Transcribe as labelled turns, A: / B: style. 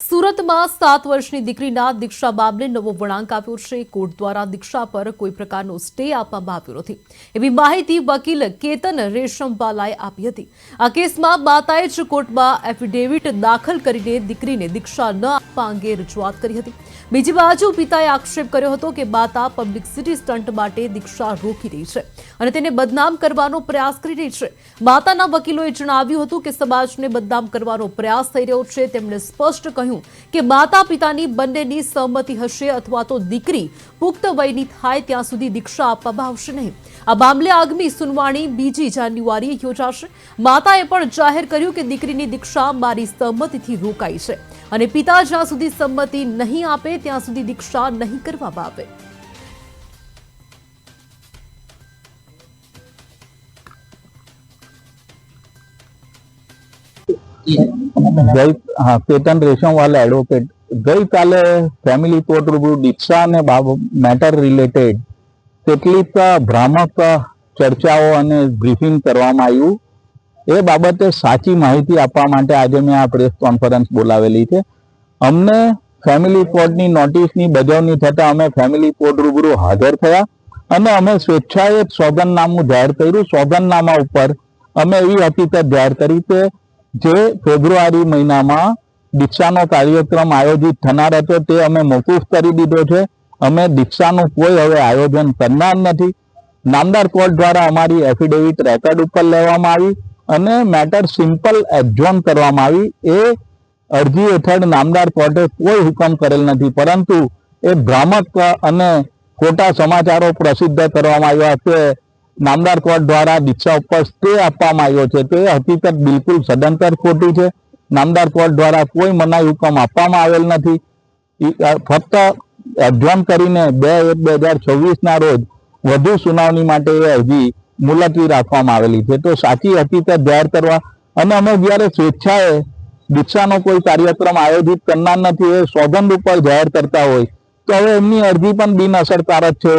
A: સુરતમાં સાત વર્ષની દીકરીના દીક્ષા મામલે નવો વળાંક આપ્યો છે. કોર્ટ દ્વારા દીક્ષા પર કોઈ પ્રકારનો સ્ટે આપવામાં આવ્યો નથી. એવી માહિતી વકીલ કેતન રેશમવાલાએ આપી હતી. આ કેસમાં માતાએ જ કોર્ટમાં એફિડેવિટ દાખલ કરીને દીકરીને દીક્ષા ન આપવા અંગે રજૂઆત કરી હતી. બીજી બાજુ પિતાએ આક્ષેપ કર્યો હતો કે માતા પબ્લિસિટી સ્ટન્ટ માટે દીક્ષા રોકી રહી છે અને તેને બદનામ કરવાનો પ્રયાસ કરી રહી છે. માતાના વકીલોએ જણાવ્યું હતું કે સમાજને બદનામ કરવાનો પ્રયાસ થઈ રહ્યો છે. તેમણે સ્પષ્ટ કહ્યું કે માતા પિતાની બંનેની સહમતિ હશે અથવા તો દીકરી પુખ્ત વયની થાય ત્યાં સુધી દીક્ષા આપવામાં આવશે નહીં. આ મામલે આગામી સુનવાણી બીજી જાન્યુઆરીએ યોજાશે. માતાએ પણ જાહેર કર્યું કે દીકરીની દીક્ષા મારી સહમતિથી રોકાઈ છે અને પિતા જ્યાં સુધી સંમતિ નહીં આપે, ત્યાં સુધી દીક્ષા નહીં કરવામાં આવે.
B: હા કેતન રેશમવાલા એડવોકેટ ગઈકાલે ફેમિલી કોર્ટ રૂબરૂ દીક્ષા અને મેટર રિલેટેડ કેટલીક ભ્રામક ચર્ચાઓ અને બ્રીફિંગ કરવામાં આવ્યું એ બાબતે સાચી માહિતી આપવા માટે આજે મેં આ પ્રેસ કોન્ફરન્સ બોલાવેલી છે. અમને ફેમિલી કોર્ટની નોટિસની બજવણી થતાં અમે ફેમિલી કોર્ટ રૂબરૂ હાજર થયા અને અમે સ્વેચ્છાએ સોગંદનામું જાહેર કર્યું. સોગંદનામા ઉપર અમે એવી હકીકત જાહેર કરી કે જે ફેબ્રુઆરી મહિનામાં દીક્ષાનો કાર્યક્રમ આયોજિત થનાર હતો, તે અમે મોકૂફ કરી દીધો છે. અમે દીક્ષાનું કોઈ હવે આયોજન કરનાર નથી. નામદાર કોર્ટ દ્વારા અમારી એફિડેવિટ રેકર્ડ ઉપર લેવામાં આવી અને મેટર સિમ્પલ એક્ઝોન કરવામાં આવી. એ અરજી હેઠળ નામદાર કોર્ટે કોઈ હુકમ કરેલ નથી, પરંતુ એ ભ્રામક અને ખોટા સમાચારો પ્રસિદ્ધ કરવામાં આવ્યા કે નામદાર કોર્ટ દ્વારા દીક્ષા ઉપર સ્ટે આપવામાં આવ્યો છે. તો એ હકીકત બિલકુલ સદંતર ખોટી છે. નામદાર કોર્ટ દ્વારા કોઈ મનાઈ હુકમ આપવામાં આવેલ નથી. ફક્ત અધ્યયન કરીને બે એક બે હજાર છવ્વીસના રોજ વધુ સુનાવણી માટે એ અરજી મુલતવી રાખવામાં આવેલી છે. તો સાચી હકીકત જાહેર કરવા અને અમે જ્યારે સ્વેચ્છાએ દીક્ષાનો કોઈ કાર્યક્રમ આયોજિત કરનાર નથી, એ સોગંદ ઉપર જાહેર કરતા હોય, તો હવે એમની અરજી પણ બિનઅસરકારક છે